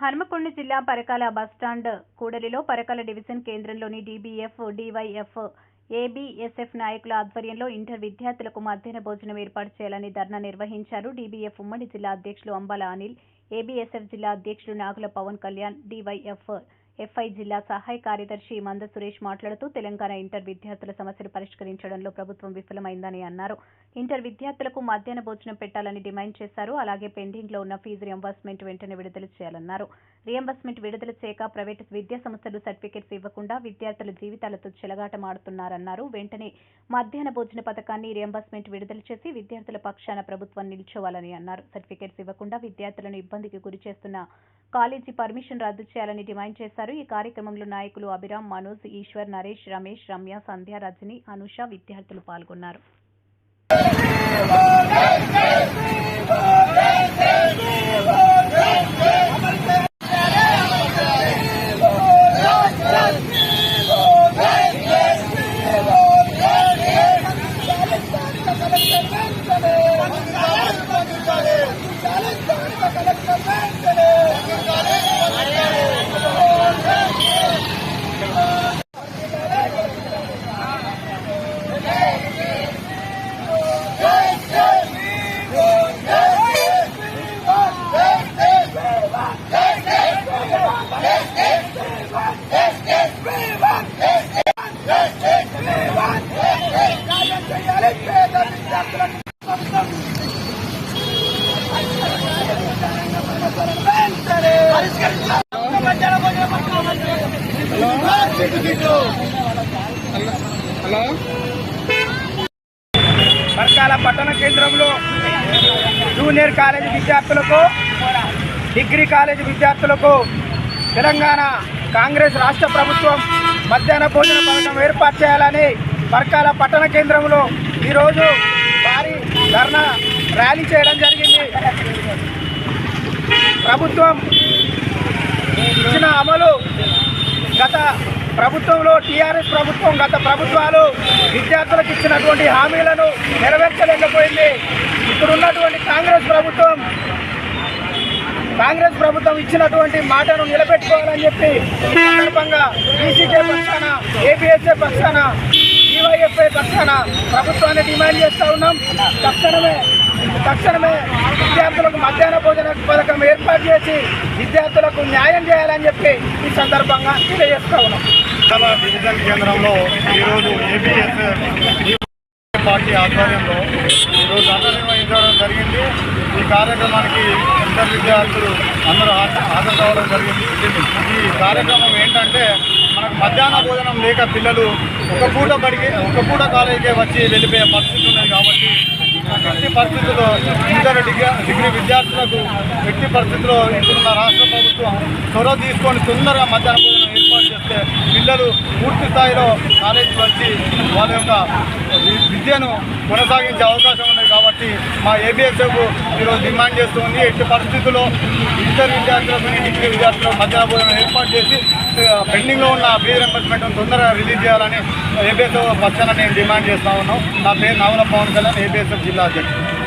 హనుమకొండ జిల్లా పరకాల బస్టాండ్ కూడలిలో పరకాల డివిజన్ కేంద్రంలోని డీబీఎఫ్ డీవైఎఫ్ ఏబీఎస్ఎఫ్ నాయకుల ఆధ్వర్యంలో ఇంటర్ విద్యార్థులకు మధ్యాహ్న భోజనం ఏర్పాటు చేయాలని ధర్నా నిర్వహించారు డీబీఎఫ్ ఉమ్మడి జిల్లా అధ్యక్షులు అంబాల అనిల్ ఏబీఎస్ఎఫ్ జిల్లా అధ్యక్షులు నాగుల పవన్ కళ్యాణ్ డీవైఎఫ్ ఎఫ్ఐ జిల్లా సహాయ కార్యదర్శి మంద సురేష్ మాట్లాడుతూ తెలంగాణ ఇంటర్ విద్యార్థుల సమస్యలు పరిష్కరించడంలో ప్రభుత్వం విఫలమైందని అన్నారు. ఇంటర్ విద్యార్థులకు మధ్యాహ్న భోజనం పెట్టాలని డిమాండ్ చేశారు. అలాగే పెండింగ్లో ఉన్న ఫీజు రియంబర్స్మెంట్ వెంటనే విడుదల చేయాలన్నారు. రియంబర్స్మెంట్ విడుదల చేయక ప్రైవేటు విద్యా సంస్థలు సర్టిఫికెట్స్ ఇవ్వకుండా విద్యార్థుల జీవితాలతో చెలగాటమాడుతున్నారన్నారు. వెంటనే మధ్యాహ్న భోజన పథకాన్ని రియంబర్స్మెంట్ విడుదల చేసి విద్యార్థుల పక్షాన ప్రభుత్వం నిల్చోవాలని అన్నారు. సర్టిఫికెట్స్ ఇవ్వకుండా విద్యార్థులను ఇబ్బందికి గురి చేస్తున్న కాలేజీ పర్మిషన్ రద్దు చేయాలని డిమాండ్ చేశారు. ఈ కార్యక్రమంలో నాయకులు అభిరామ్ మనోజ్ ఈశ్వర్ నరేష్ రమేష్ రమ్య సంధ్య రజని అనుష విద్యార్థులు పాల్గొన్నారు. పరకాల పట్టణ కేంద్రంలో జూనియర్ కాలేజీ విద్యార్థులకు డిగ్రీ కాలేజీ విద్యార్థులకు తెలంగాణ కాంగ్రెస్ రాష్ట్ర ప్రభుత్వం మధ్యాహ్న భోజన పథకం ఏర్పాటు చేయాలని పరకాల పట్టణ కేంద్రంలో ఈరోజు భారీ ధర్నా ర్యాలీ చేయడం జరిగింది. ప్రభుత్వం ఇచ్చిన అమలు గత ప్రభుత్వంలో టీఆర్ఎస్ ప్రభుత్వం గత ప్రభుత్వాలు విద్యార్థులకు ఇచ్చినటువంటి హామీలను నెరవేర్చలేకపోయింది. ఇప్పుడున్నటువంటి కాంగ్రెస్ ప్రభుత్వం కాంగ్రెస్ ప్రభుత్వం ఇచ్చినటువంటి మాటను నిలబెట్టుకోవాలని చెప్పి ఈ సందర్భంగా బీసీకే పక్షాన ఏపీఎస్ఏ పక్షాన డివైఎఫ్ఐ పక్షాన ప్రభుత్వాన్ని డిమాండ్ చేస్తూ ఉన్నాం. తక్షణమే తక్షణమే విద్యార్థులకు మధ్యాహ్న భోజన పథకం ఏర్పాటు చేసి విద్యార్థులకు న్యాయం చేయాలని చెప్పి ఈ సందర్భంగా తెలియజేస్తా ఉన్నాం. డివిజన్ కేంద్రంలో ఈరోజు ఏబిఎస్ పార్టీ ఆధ్వర్యంలో ఈరోజు నిర్వహించడం జరిగింది. ఈ కార్యక్రమానికి ఇంటర్ విద్యార్థులు అందరూ హాజరు కావడం జరిగింది. ఈ కార్యక్రమం ఏంటంటే మనకు మధ్యాహ్న భోజనం లేక పిల్లలు ఒక పూట బడికి ఒక పూట కాలేజీకే వచ్చి వెళ్ళిపోయే పరిస్థితి ఉన్నది కాబట్టి ఎట్టి పరిస్థితుల్లో ఇంటర్ డిగ్రీ డిగ్రీ విద్యార్థులకు ఎట్టి పరిస్థితుల్లో ఇప్పుడున్న రాష్ట్ర ప్రభుత్వం చొరవ తీసుకొని తొందరగా మధ్యాహ్న భోజనం ఏర్పాటు చేస్తే పిల్లలు పూర్తి స్థాయిలో కాలేజీకి వచ్చి వాళ్ళ యొక్క విద్యను కొనసాగించే అవకాశం ఉంది కాబట్టి మా ఏబిఎస్ఎఫ్ ఈరోజు డిమాండ్ చేస్తుంది. ఎట్టి పరిస్థితుల్లో ఇంటర్ విద్యార్థులకు డిగ్రీ విద్యార్థులకు మధ్యాహ్న భోజనం ఏర్పాటు చేసి పెండింగ్లో ఉన్న ఫీ రింబర్స్మెంట్ తొందరగా రిలీజ్ చేయాలని ఏబిఎస్ఎఫ్ పక్షాన నేను డిమాండ్ చేస్తా ఉన్నాం. నా పేరు నవల పవన్ కళ్యాణ్ ఏబిఎస్ఎఫ్ జిల్లా అధ్యక్షుడు.